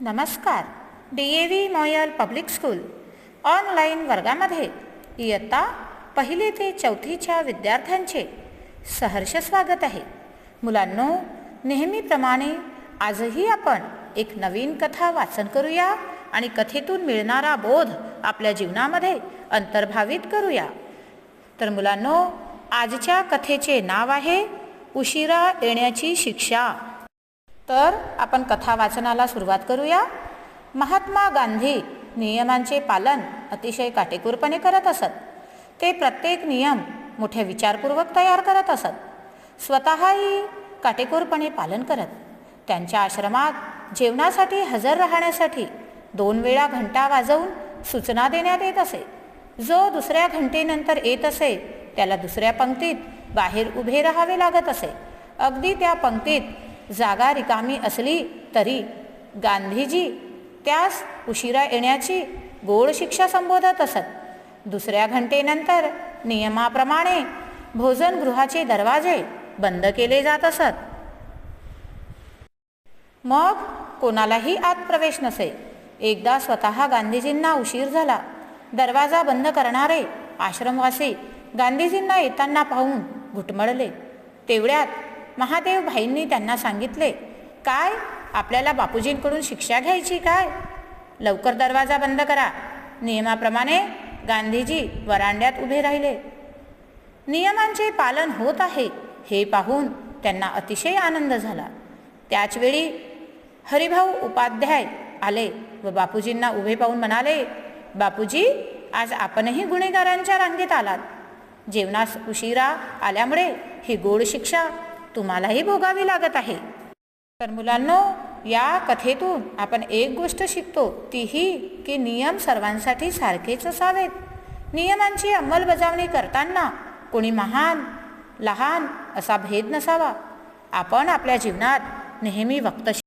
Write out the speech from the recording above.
नमस्कार. D A V MOIL public school online वर्गामध्ये इयत्ता पहिली ते चौथीच्या विद्यार्थ्यांचे सहर्ष स्वागत आहे. मुलांनो नेहमीप्रमाणे आजही आपण एक नवीन कथा वाचन करूया आणि कथेतून मिळणारा बोध आपल्या जीवनामध्ये अंतर्भावित करूया. तर मुलांनो आजच्या कथेचे नाव आहे उशिरा येण्याची शिक्षा. तर आपण कथा वाचनाला सुरुवात करूया. महात्मा गांधी नियमांचे पालन अतिशय काटेकोरपणे करत असत. ते प्रत्येक नियम मोठ्या विचारपूर्वक तयार करत असत. स्वतःही काटेकोरपणे पालन करत. त्यांच्या आश्रमात जेवणासाठी हजर राहण्यासाठी दोन वेळा घंटा वाजवून सूचना देण्यात येत असे. जो दुसऱ्या घंटेनंतर येत असे त्याला दुसऱ्या पंक्तीत बाहेर उभे राहावे लागत असे. अगदी त्या पंक्तीत जागा रिकामी असली तरी गांधीजी त्यास उशिरा येण्याची गोड शिक्षा संबोधत असत. दुसऱ्या घंटेनंतर नियमाप्रमाणे भोजनगृहाचे दरवाजे बंद केले जात असत. मग कोणालाही आत प्रवेश नसे. एकदा स्वतः गांधीजींना उशीर झाला. दरवाजा बंद करणारे आश्रमवासी गांधीजींना येताना पाहून घुटमळले. तेवढ्यात महादेव भाईंनी त्यांना सांगितले काय? आपल्याला बापूजींकडून शिक्षा घ्यायची काय? लवकर दरवाजा बंद करा. नियमाप्रमाणे गांधीजी वरांड्यात उभे राहिले. नियमांचे पालन होत आहे हे पाहून त्यांना अतिशय आनंद झाला. त्याचवेळी हरिभाऊ उपाध्याय आले व बापूजींना उभे पाहून म्हणाले बापूजी आज आपणही गुन्हेगारांच्या रांगेत आलात. जेवणास उशिरा आल्यामुळे ही गोड शिक्षा तुम्हालाही भोगावी लागत आहे. तर मुलांनो या कथेतून आपण एक गोष्ट शिकतो तीही की नियम सर्वांसाठी सारखेच असावेत. नियमांची अंमलबजावणी करताना कोणी महान लहान असा भेद नसावा. आपण आपल्या जीवनात नेहमी वक्तशीर